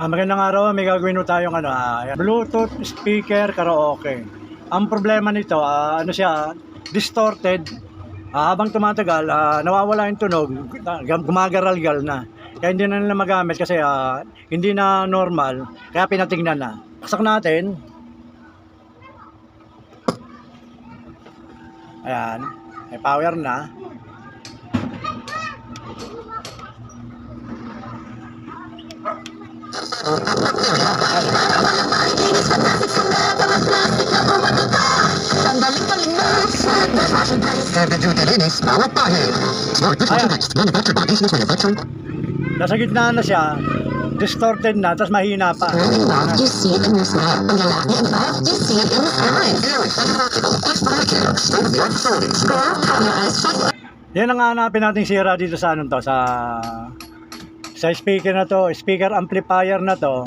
Ah, magandang araw, may gagawin po tayong ano, ah. Bluetooth speaker karaoke. Ang problema nito, ah, ano siya, distorted. Ah, habang tumatagal, ah, nawawala yung tunog, ah, gumagaral-gal na. Kaya hindi na nila magamit kasi ah, hindi na normal, kaya pinatingnan na. Saksak natin. Ayan, may power na. Bawat pahit. Smart Ayan. Manufactured by Ace Manufacturing. Nasa gitna na siya, distorted na, tapos mahina pa. Early love, you see it in your smile. Ang lalaki involved, you see it in his eyes. Very psychological, X-Biotic, state-of-the-art facilities. Calm your eyes, Yan ang hanapin nating sira dito sa ano to, sa sa speaker na to, speaker amplifier na to.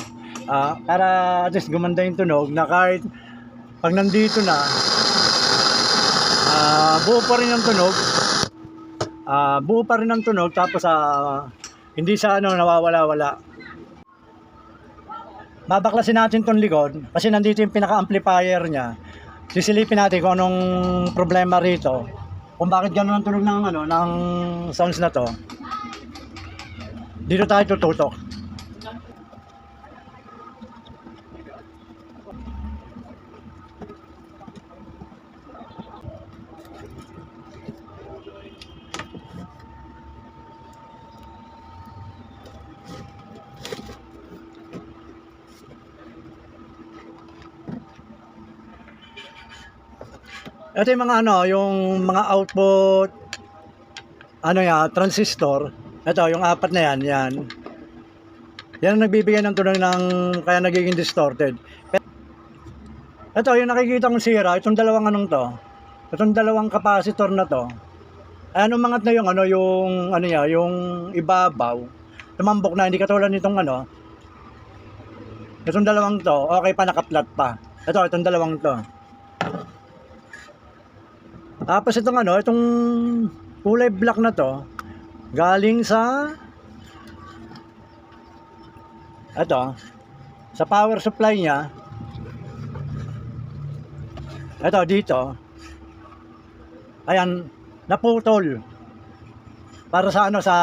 ah, para at least gumanda yung tunog na kahit pag nandito na ah, buo pa rin ang tunog. Ah, buo pa rin ang tunog tapos ah, hindi sa ano nawawala-wala. Babaklasin natin tong likod kasi nandito yung pinaka-amplifier niya. Sisilipin natin kung anong problema rito. Kung bakit gano'n ang tunog ng ano ng sounds na to. Dito tayo tututok. Ito yung mga ano, yung mga output ano ya, transistor. Ito, yung apat na yan, yan. Yan ang nagbibigay ng tunog ng kaya nagiging distorted. Ito, yung nakikita kong sira, itong dalawang anong to. Itong dalawang capacitor na to. Ano mangat na yung ano, yung ano ya, yung ibabaw. Tumambok na, hindi katulad nitong ano. Itong dalawang to, okay pa nakaplat pa. Ito, itong dalawang to. Tapos itong ano, itong kulay black na to, galing sa ito, sa power supply niya. Ito dito. Ayan, naputol. Para sa ano sa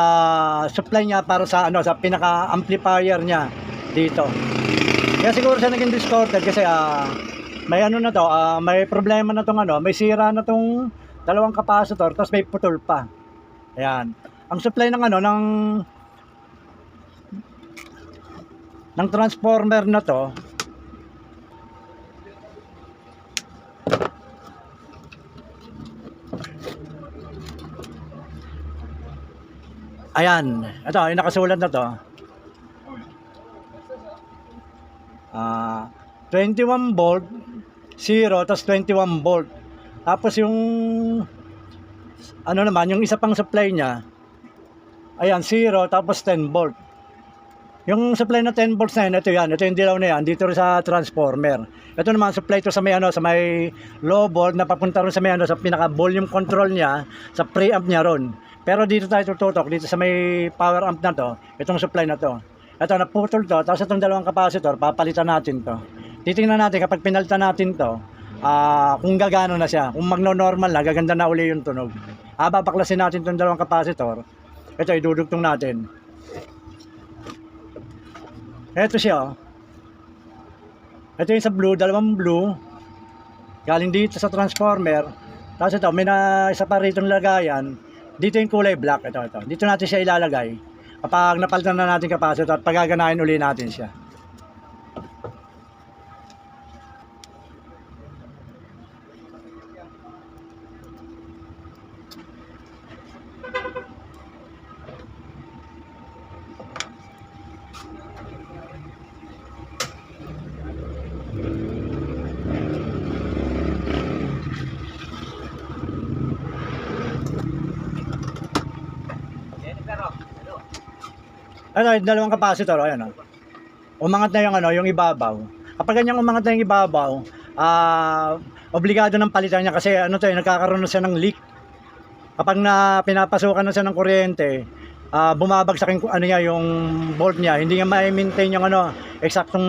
supply niya para sa ano sa pinaka amplifier niya dito. Kaya siguro siya naging distorted kasi ah may ano na to, ah, may problema na tong ano, may sira na tong dalawang capacitor tapos may putol pa. Ayan. Ang supply ng ano ng ng transformer na to Ayan, ito, yung nakasulat na to. Ah, 21 volt 0 tapos 21 volt. Tapos yung ano naman, yung isa pang supply niya ayan, 0 tapos 10 volt. Yung supply na 10 volts na yun, ito yan, ito yung dilaw na yan, dito rin sa transformer. Ito naman, supply to sa may, ano, sa may low volt na papunta rin sa may, ano, sa pinaka volume control niya, sa preamp niya ron. Pero dito tayo tututok, dito sa may power amp na to, itong supply na to. Ito, naputol to, tapos itong dalawang capacitor, papalitan natin to. Titingnan natin kapag pinalitan natin to, ah kung gagano na siya. Kung magno-normal na, gaganda na uli yung tunog. Ah, babaklasin natin itong dalawang capacitor. Ito, idudugtong natin. Ito siya. oh. Ito yung sa blue, dalawang blue. Galing dito sa transformer. Tapos ito, may na isa pa rito lagayan. Dito yung kulay black. Ito, ito. Dito natin siya ilalagay. Kapag napalitan na natin capacitor at pagaganahin uli natin siya. Ano, dalawang capacitor, ayan oh. Umangat na yung ano, yung ibabaw. Kapag ganyan umangat na yung ibabaw, ah, obligado ng palitan niya kasi ano to, eh, nagkakaroon na siya ng leak. Kapag na pinapasukan na siya ng kuryente, ah, bumabagsak yung ano niya yung volt niya, hindi niya ma-maintain yung ano eksaktong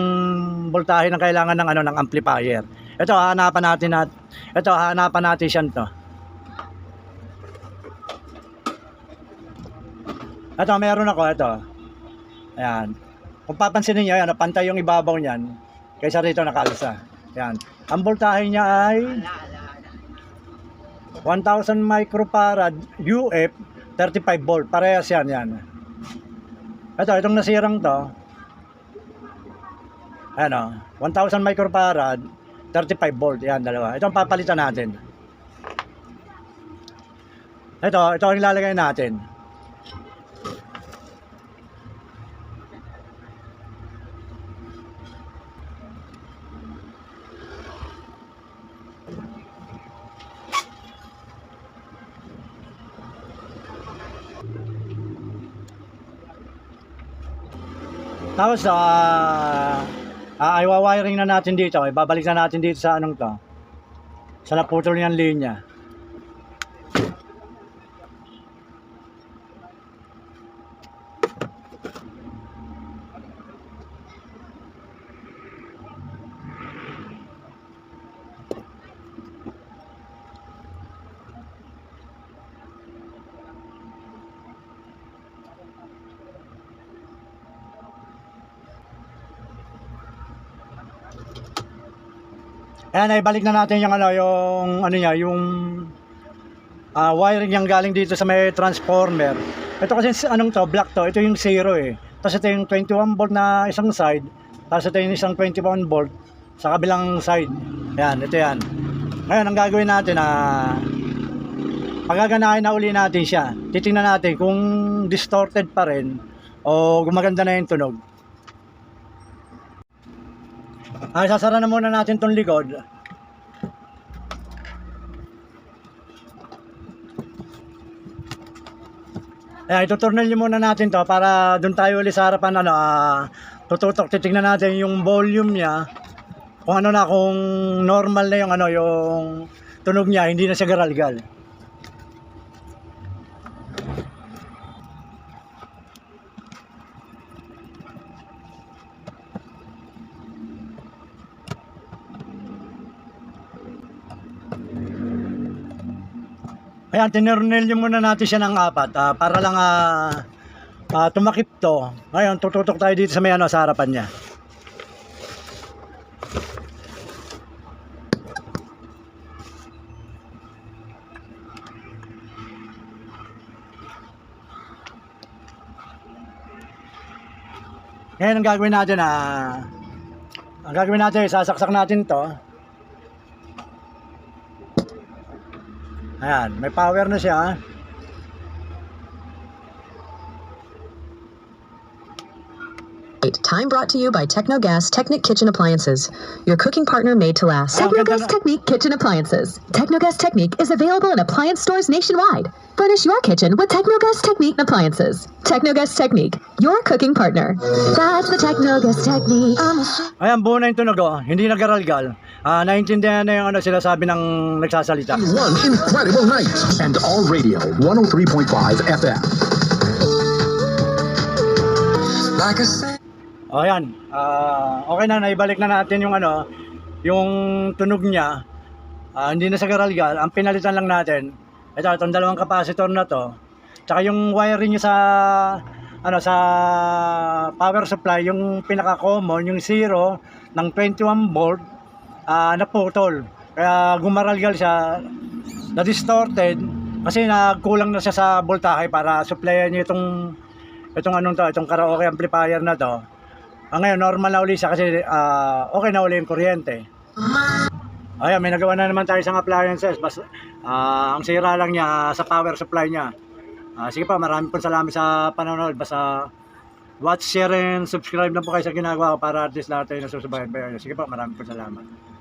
voltahe ng kailangan ng ano ng amplifier. Ito hanapan natin at ito hanapan natin siya to. Ito meron ako ito. Ayan. Kung papansinin niyo, ayan, pantay yung ibabaw niyan kaysa rito nakalsa. Ayan. Ang voltahe niya ay 1,000 microfarad UF 35 volt. Parehas yan, yan. Ito, itong nasirang to. Ano, 1,000 microfarad 35 volt. Yan, dalawa. Ito ang papalitan natin. Ito, ito ang ilalagay natin. Tapos, ah, ah, ay wiring na natin dito. Ibabalik na natin dito sa anong to. Sa naputol niyang linya. Ayan, ay balik na natin yung ano, yung ano niya, yung ah, wiring niyang galing dito sa may transformer. Ito kasi anong to, black to, ito yung zero eh. Tapos ito yung 21 volt na isang side, tapos ito yung isang 21 volt sa kabilang side. Ayan, ito yan. Ngayon, ang gagawin natin, ah, pagaganahin na uli natin siya. Titingnan natin kung distorted pa rin o gumaganda na yung tunog. Ay, sasara na muna natin tong likod. Ayan, ituturnil muna natin to para doon tayo ulit sa harapan ano, ah, tututok, titingnan natin yung volume niya. Kung ano na, kung normal na yung ano, yung tunog niya, hindi na siya garalgal. Ayan, tinurnil muna natin siya ng apat ah, para lang ah, ah, tumakip to. Ngayon, tututok tayo dito sa may ano, sa harapan niya. Ngayon, ang gagawin natin, ah, ang gagawin natin, sasaksak natin to. Ayan, may power na siya. Time brought to you by Technogas Technic Kitchen Appliances, your cooking partner made to last. Technogas na- Technique Kitchen Appliances. Technogas Technique is available in appliance stores nationwide. Furnish your kitchen with Technogas Technique appliances. Technogas Technique, your cooking partner. That's the Technogas Technique. Ayan, buo na yung tunog, oh. hindi nagaralgal. Ah, naintindihan na yung ano sila sabi ng nagsasalita. One incredible night and all radio 103.5 FM. Like I said. O ayan, Ah, okay na, naibalik na natin yung ano, yung tunog niya. Ah, hindi na sa garalgal, ang pinalitan lang natin, ito, itong dalawang capacitor na to, tsaka yung wiring niya sa, ano, sa power supply, yung pinaka-common, yung zero, ng 21 volt, ah, naputol. Kaya gumaralgal siya, na-distorted, kasi nagkulang na siya sa voltahe para supplyan niya itong, itong anong to, itong karaoke amplifier na to. Ah, ngayon, normal na uli siya kasi ah, okay na uli yung kuryente. Ayan, may nagawa na naman tayo sa appliances. Bas, ah, ang sira lang niya sa power supply niya. Ah, sige pa, marami pong salamat sa panonood. Basta watch, share, and subscribe na po kayo sa ginagawa ko para at least lahat tayo nasusubayan. Sige pa, marami pong salamat.